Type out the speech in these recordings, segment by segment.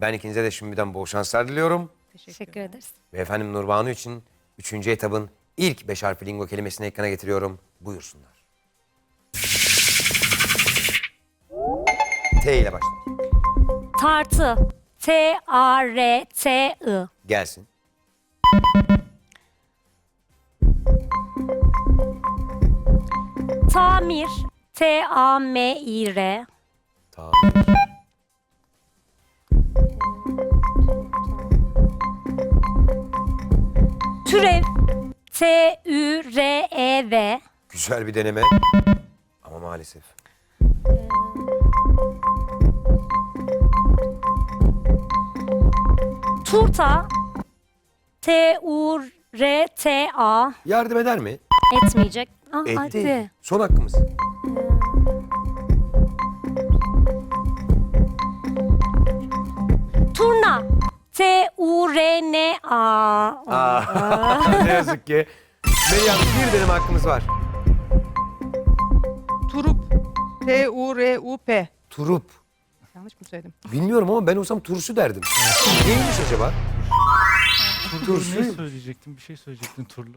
Ben ikinize de şimdiden bol şanslar diliyorum. Teşekkür ederiz. Ve efendim Nurbanu için üçüncü etabın ilk beş harfli lingo kelimesini ekrana getiriyorum. Buyursunlar. T ile başlar. Tartı. T-A-R-T-I. Gelsin. Tamir. T-A-M-İ-R. Tamam. Türev. T-Ü-R-E-V. Güzel bir deneme. Ama maalesef. Turta. T-U-R-T-A. Yardım eder mi? Etmeyecek. Ah, Etti. hadi. Son hakkımız. Turna. T-U-R-N-A. Aa, ne yazık ki. Meryem bir deneme hakkımız var. Turup. T-U-R-U-P. Turup. Yanlış mı söyledim? Bilmiyorum ama ben olsam turşu derdim. Neymiş acaba? Turlu ne söyleyecektin? Bir şey söyleyecektin Turlu.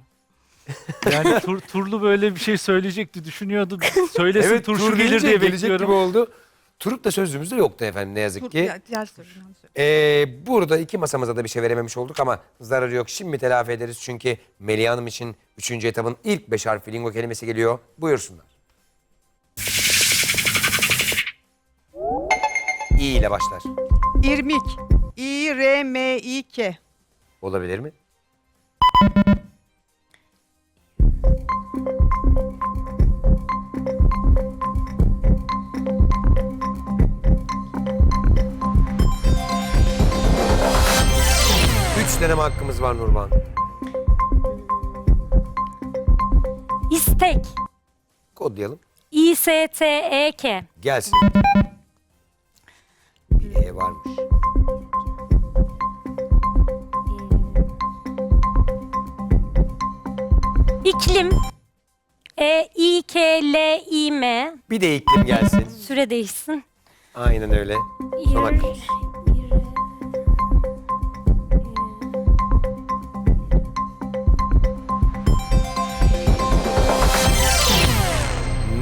Yani tur, Turlu böyle bir şey söyleyecekti düşünüyordum. Söylesin turşu tur gelir gelince diye gelecek gibi oldu. Turup da sözlüğümüzde yoktu efendim ne yazık Tur, ki. ya, diğer soru. yanlış. Ee, burada iki masamıza da bir şey verememiş olduk ama zararı yok. Şimdi telafi ederiz çünkü Melih Hanım için üçüncü etabın ilk beş harfli lingo kelimesi geliyor. Buyursunlar. İ ile başlar. İrmik. İ-R-M-İ-K. Olabilir mi? Hakkımız var Nurban. İstek. Kodlayalım. İ-S-T-E-K. Gelsin. Bir E varmış. İklim. E-İ-K-L-İ-M. Bir de iklim gelsin. Süre değişsin. Aynen öyle. Son hakkımız.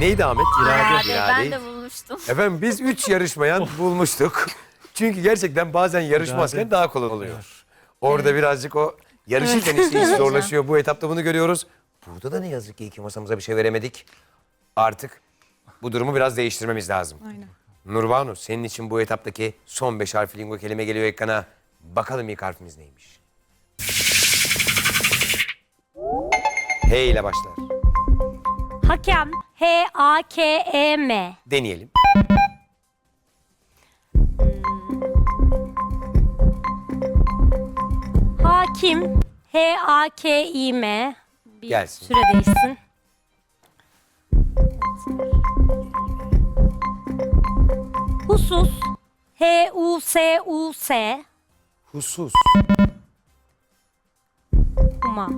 Neydi Ahmet? İrade. Ben de bulmuştum. Efendim biz üç yarışmayan bulmuştuk. Çünkü gerçekten bazen yarışmazken İrade. daha kolay oluyor. Orada birazcık o yarışırken işte iş zorlaşıyor. Bu etapta bunu görüyoruz. Burada da ne yazık ki iki masamıza bir şey veremedik. Artık bu durumu biraz değiştirmemiz lazım. Aynen. Nurbanu senin için bu etaptaki son beş harfli lingo kelime geliyor ekrana. Bakalım ilk harfimiz neymiş? H ile başlar. Hakem. H-A-K-E-M. Deneyelim. Hakim. H-A-K-İ-M. Bir Gelsin. süre değişsin. Husus. H-U-S-U-S. Husus. Huma.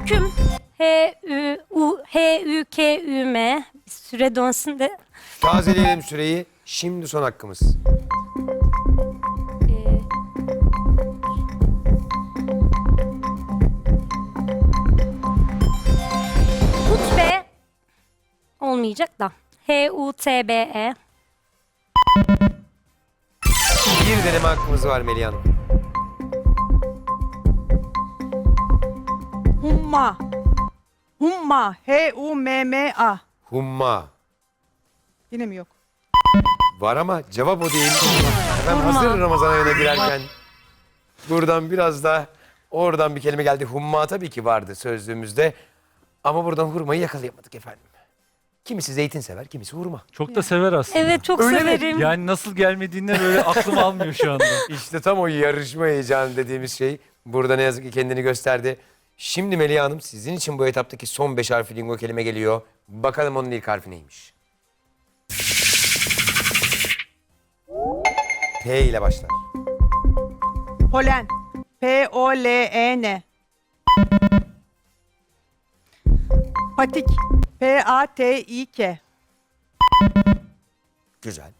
Hüküm. H-Ü-U H-Ü-K-Ü-M. Bir süre dönsün de. Tazeleyelim süreyi. Şimdi son hakkımız. Ee, Hutbe olmayacak da. H-U-T-B-E. Bir deneme hakkımız var Melih Hanım. Humma. Humma. H-U-M-M-A. Humma. Yine mi yok? Var ama cevap o değil. Efendim hazır Ramazan ayına girerken buradan biraz da oradan bir kelime geldi. Humma tabii ki vardı sözlüğümüzde. Ama buradan hurmayı yakalayamadık efendim. Kimisi zeytin sever, kimisi hurma. Çok da sever aslında. Evet çok Öyle mi? severim. Yani nasıl gelmediğine böyle aklım almıyor şu anda. İşte tam o yarışma heyecanı dediğimiz şey burada ne yazık ki kendini gösterdi. Şimdi Melih Hanım sizin için bu etaptaki son beş harfli lingo kelime geliyor. Bakalım onun ilk harfi neymiş? P ile başlar. Polen. P-O-L-E-N. Patik. P-A-T-İ-K. Güzel.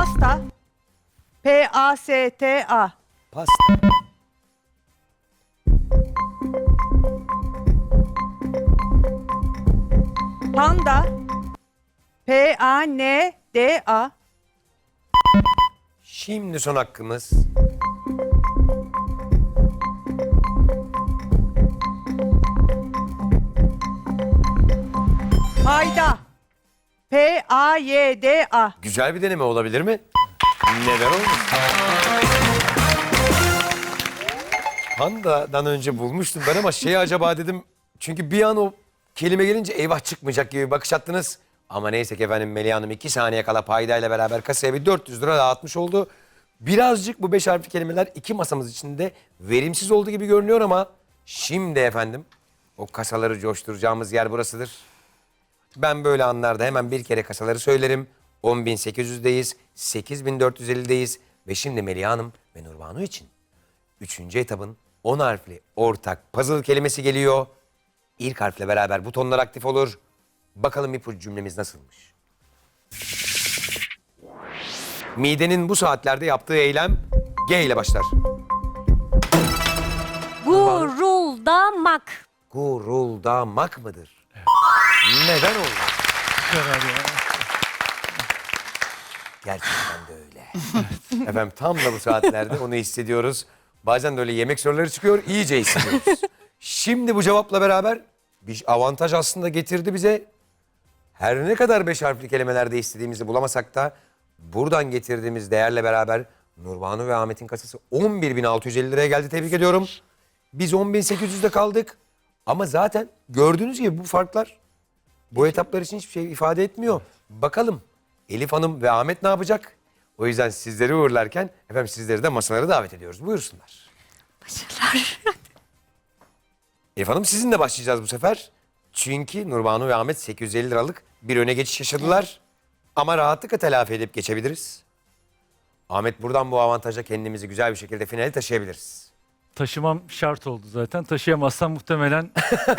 Pasta. P-A-S-T-A. Pasta. Panda. P-A-N-D-A. Şimdi son hakkımız. P-A-Y-D-A. Güzel bir deneme olabilir mi? Neden olmasın? Panda'dan önce bulmuştum ben ama şey acaba dedim. Çünkü bir an o kelime gelince eyvah çıkmayacak gibi bakış attınız. Ama neyse ki efendim Melih Hanım iki saniye kala paydayla beraber kasaya bir 400 lira dağıtmış oldu. Birazcık bu beş harfli kelimeler iki masamız içinde verimsiz olduğu gibi görünüyor ama şimdi efendim o kasaları coşturacağımız yer burasıdır. Ben böyle anlarda hemen bir kere kasaları söylerim. 10.800'deyiz, 8.450'deyiz ve şimdi Melih Hanım ve Nurbanu için üçüncü etabın 10 harfli ortak puzzle kelimesi geliyor. İlk harfle beraber butonlar aktif olur. Bakalım ipucu cümlemiz nasılmış? Midenin bu saatlerde yaptığı eylem G ile başlar. Guruldamak. Guruldamak mıdır? Neden ya. Gerçekten de öyle. Efendim tam da bu saatlerde onu hissediyoruz. Bazen de öyle yemek soruları çıkıyor, iyice hissediyoruz. Şimdi bu cevapla beraber bir avantaj aslında getirdi bize. Her ne kadar beş harfli kelimelerde istediğimizi bulamasak da buradan getirdiğimiz değerle beraber Nurbanu ve Ahmet'in kasası 11.650 liraya geldi. Tebrik ediyorum. Biz 10.800'de kaldık. Ama zaten gördüğünüz gibi bu farklar bu etaplar için hiçbir şey ifade etmiyor. Bakalım Elif Hanım ve Ahmet ne yapacak? O yüzden sizleri uğurlarken efendim sizleri de masalara davet ediyoruz. Buyursunlar. Başarılar. Elif Hanım sizinle başlayacağız bu sefer. Çünkü Nurbanu ve Ahmet 850 liralık bir öne geçiş yaşadılar. Ama rahatlıkla telafi edip geçebiliriz. Ahmet buradan bu avantaja kendimizi güzel bir şekilde finale taşıyabiliriz. Taşımam şart oldu zaten. Taşıyamazsam muhtemelen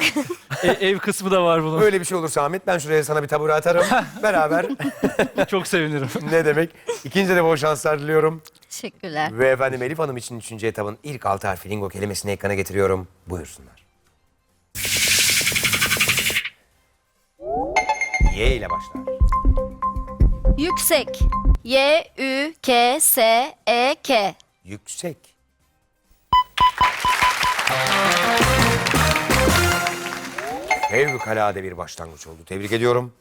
E- ev kısmı da var bunun. Böyle bir şey olursa Ahmet ben şuraya sana bir tabure atarım. Beraber Çok sevinirim. ne demek? İkinci de bol şanslar diliyorum. Teşekkürler. Ve efendim Elif Hanım için üçüncü etabın ilk altı harfi lingo kelimesini ekrana getiriyorum. Buyursunlar. Y ile başlar. Yüksek. Y Ü K S E K. Yüksek. Fevkalade bir başlangıç oldu. Tebrik ediyorum.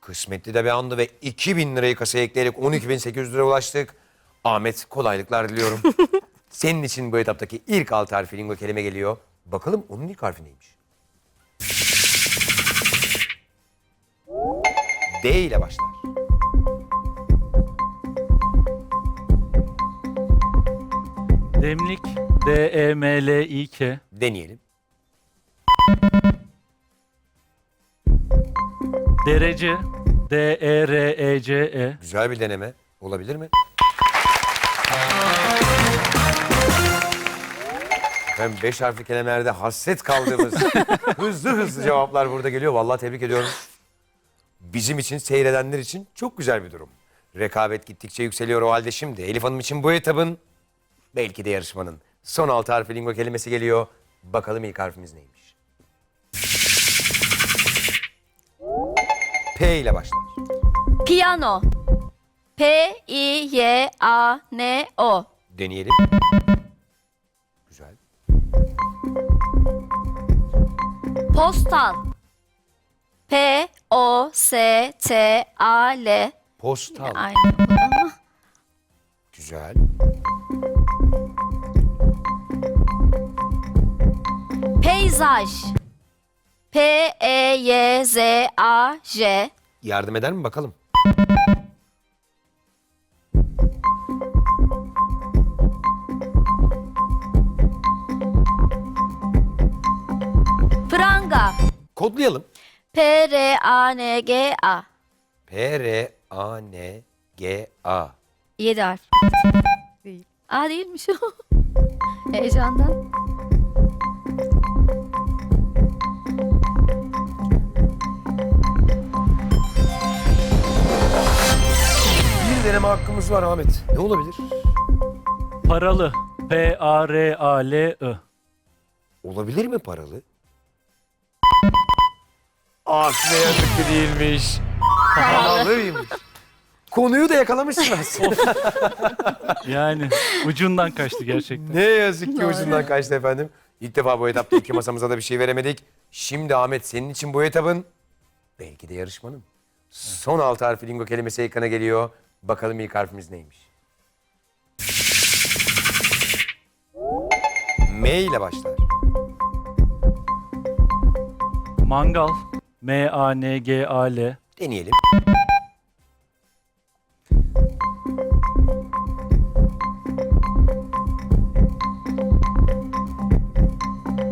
Kısmetli de bir andı ve 2000 lirayı kasaya ekleyerek 12.800 liraya ulaştık. Ahmet kolaylıklar diliyorum. Senin için bu etaptaki ilk altı harfi lingo kelime geliyor. Bakalım onun ilk harfi neymiş? D ile başlar. Demlik. D-E-M-L-İ-K. Deneyelim. Derece. E D-E-R-E-C-E. Güzel bir deneme. Olabilir mi? Efendim beş harfli kelimelerde hasret kaldığımız hızlı hızlı cevaplar burada geliyor. Vallahi tebrik ediyorum. Bizim için, seyredenler için çok güzel bir durum. Rekabet gittikçe yükseliyor o halde şimdi. Elif Hanım için bu etabın, belki de yarışmanın son altı harfi lingo kelimesi geliyor. Bakalım ilk harfimiz neymiş? P ile başlar. Piyano. P I Y A N O. Deneyelim. Güzel. Postal. P O S T A L. Postal. Aynı. Güzel. Peyzaj. P E Y Z A J. Yardım eder mi bakalım? Pranga. Kodlayalım. P R A N G A. P-R-A-N-G-A. Yedi harf. Değil. A değilmiş o. Heyecandan. Hakkımız var Ahmet. Ne olabilir? Paralı. P-A-R-A-L-I. Olabilir mi paralı? Ah ne yazık ki değilmiş. Paralıymış. Konuyu da yakalamışsın aslında. Yani ucundan kaçtı gerçekten. ne yazık ki ucundan kaçtı efendim. İlk defa bu etapta iki masamıza da bir şey veremedik. Şimdi Ahmet senin için bu etabın belki de yarışmanın. Son altı harfi lingo kelimesi ekrana geliyor. Bakalım ilk harfimiz neymiş? M ile başlar. Mangal. M-A-N-G-A-L. Deneyelim.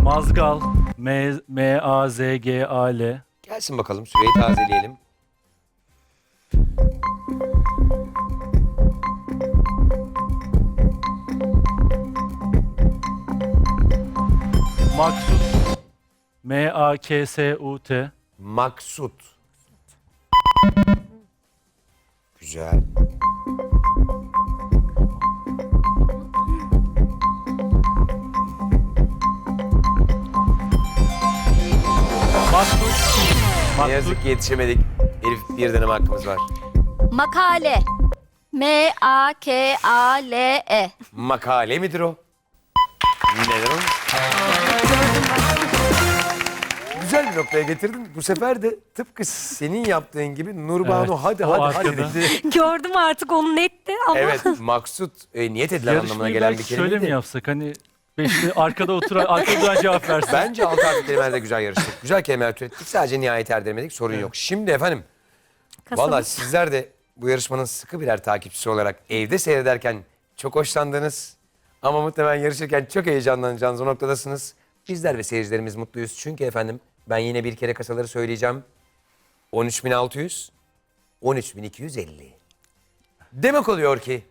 Mazgal. M- M-A-Z-G-A-L. Gelsin bakalım süreyi tazeleyelim. Maksut. M-A-K-S-U-T. Maksut. Güzel. Maksut. Ne Maksut. yazık ki yetişemedik. Elif bir deneme hakkımız var. Makale. M-A-K-A-L-E. Makale midir o? Neden o? Güzel bir noktaya getirdin. Bu sefer de tıpkı senin yaptığın gibi Nurbanu Evet, hadi o hadi hadi arkada. dedi. Gördüm artık onu netti ama. Evet maksut e, niyet edilen anlamına Yarışmayı gelen bir belki kelime şöyle mi yapsak? Hani beşli arkada oturan, arkada duran cevap versin. Bence altı harfli kelimelerde güzel yarıştık. Güzel kelimeler türettik. Sadece nihayet erdiremedik. Sorun yok. Şimdi efendim. Valla sizler de bu yarışmanın sıkı birer takipçisi olarak evde seyrederken çok hoşlandınız. Ama muhtemelen yarışırken çok heyecanlanacağınız o noktadasınız. Bizler ve seyircilerimiz mutluyuz. Çünkü efendim ben yine bir kere kasaları söyleyeceğim. 13.600, 13.250. Demek oluyor ki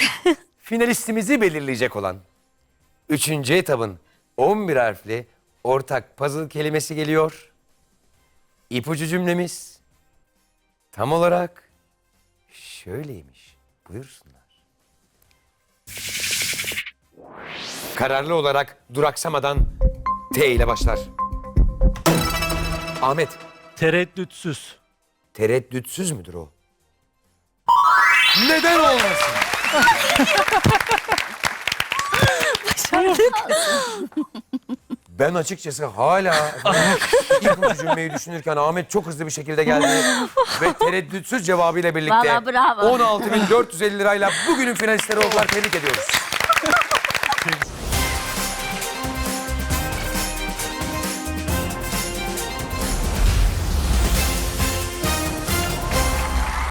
finalistimizi belirleyecek olan üçüncü etabın 11 harfli ortak puzzle kelimesi geliyor. İpucu cümlemiz Tam olarak şöyleymiş. Buyursunlar. Kararlı olarak duraksamadan T ile başlar. Ahmet, Tereddütsüz. tereddütsüz müdür o? Neden olmasın? Ben açıkçası hala ipucu cümleyi düşünürken Ahmet çok hızlı bir şekilde geldi ve tereddütsüz cevabıyla birlikte Vallahi bravo. 16.450 lirayla bugünün finalistleri oldular. Tebrik ediyoruz.